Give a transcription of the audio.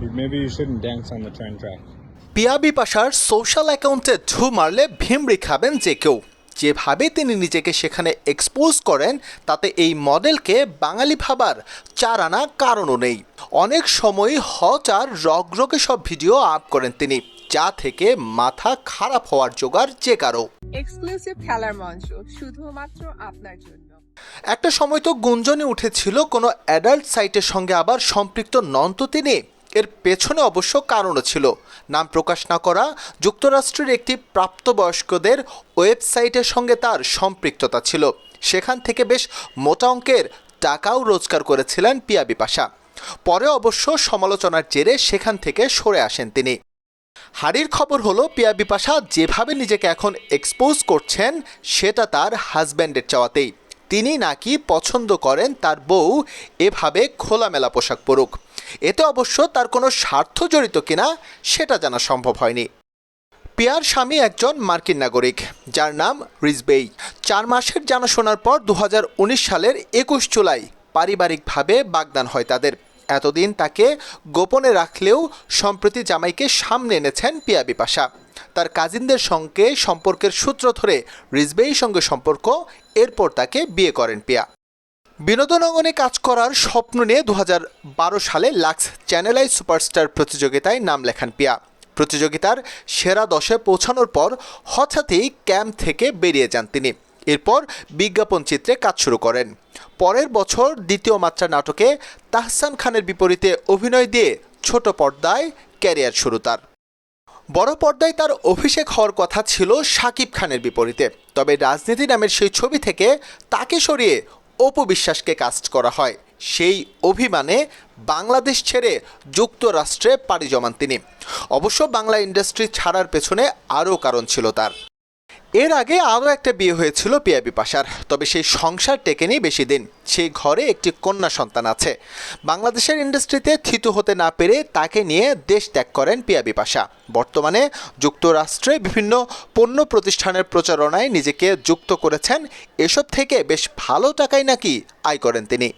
maybe you shouldn't dance on the train track. Piya বিপাশার social অ্যাকাউন্টে ঢু মারলে ভিমড়ি খাবেন যে কেউ। যেভাবে তিনি নিজেকে সেখানে এক্সপোজ করেন তাতে এই মডেলকে বাঙালি ভাবার চার আনা কারণও নেই। অনেক সময় হচ আর রগ রগরগে সব ভিডিও আপ করেন তিনি যা থেকে মাথা খারাপ হওয়ার জোগাড় যে কারও। এক্সক্লুসিভ খেলার মঞ্চ শুধুমাত্র আপনার জন্য। একটা সময় তো গুঞ্জনে উঠেছিল কোনো অ্যাডাল্ট সাইটের সঙ্গে আবার সম্পৃক্ত নন তো তিনি। এর পেছনে অবশ্য কারণও ছিল। নাম প্রকাশ না করা যুক্তরাষ্ট্রের একটি প্রাপ্তবয়স্কদের ওয়েবসাইটের সঙ্গে তার সম্পৃক্ততা ছিল। সেখান থেকে বেশ মোটা অঙ্কের টাকাও রোজগার করেছিলেন পিয়া বিপাশা। পরে অবশ্য সমালোচনার জেরে সেখান থেকে সরে আসেন তিনি। হাড়ির খবর হলো, পিয়া বিপাশা যেভাবে নিজেকে এখন এক্সপোজ করছেন, সেটা তার হাজব্যান্ডের চাওয়াতেই। তিনি নাকি পছন্দ করেন তার বউ, এভাবে খোলামেলা পোশাক পরুক। এতে অবশ্য তার কোনো স্বার্থ জড়িত কিনা সেটা জানা সম্ভব হয়নি। পিয়ার স্বামী একজন মার্কিন নাগরিক, যার নাম রিজবেই। চার মাসের জানাশোনার পর দু হাজার উনিশ সালের একুশ জুলাই পারিবারিকভাবে বাগদান হয় তাদের। এতদিন তাকে গোপনে রাখলেও সম্প্রতি জামাইকে সামনে এনেছেন পিয়া বিপাশা। তার কাজিনদের সঙ্গে সম্পর্কের সূত্র ধরে রিজবেইর সঙ্গে সম্পর্ক, এরপর তাকে বিয়ে করেন পিয়া। বিনোদন অঙ্গনে কাজ করার স্বপ্ন নিয়ে দু হাজার বারো সালে লাক্স চ্যানেলাই সুপারস্টার প্রতিযোগিতায় নাম লেখান পিয়া। প্রতিযোগিতার সেরা দশে পৌঁছানোর পর হঠাৎই ক্যাম্প থেকে বেরিয়ে যান তিনি। এরপর বিজ্ঞাপন চিত্রে কাজ শুরু করেন। পরের বছর দ্বিতীয় মাত্রা নাটকে তাহসান খানের বিপরীতে অভিনয় দিয়ে ছোট পর্দায় ক্যারিয়ার শুরু তার। বড় পর্দায় তার অভিষেক হওয়ার কথা ছিল শাকিব খানের বিপরীতে। তবে রাজনীতি নামের সেই ছবি থেকে তাকে সরিয়ে অপু বিশ্বাসকে কাস্ট করা হয়। সেই অভিমানে বাংলাদেশ ছেড়ে যুক্তরাষ্ট্রে পাড়ি জমান তিনি। অবশ্য বাংলা ইন্ডাস্ট্রি ছাড়ার পেছনে আরও কারণ ছিল তার। এর আগে আরও একটা বিয়ে হয়েছিল পিয়া বিপাশার। তবে সেই সংসার টেকেনি বেশি দিন সেই ঘরে একটি কন্যা সন্তান আছে। বাংলাদেশের ইন্ডাস্ট্রিতে থিতু হতে না পেরে তাকে নিয়ে দেশ ত্যাগ করেন পিয়া বিপাশা। বর্তমানে যুক্তরাষ্ট্রে বিভিন্ন পণ্য প্রতিষ্ঠানের প্রচারণায় নিজেকে যুক্ত করেছেন। এসব থেকে বেশ ভালো টাকাই নাকি আয় করেন তিনি।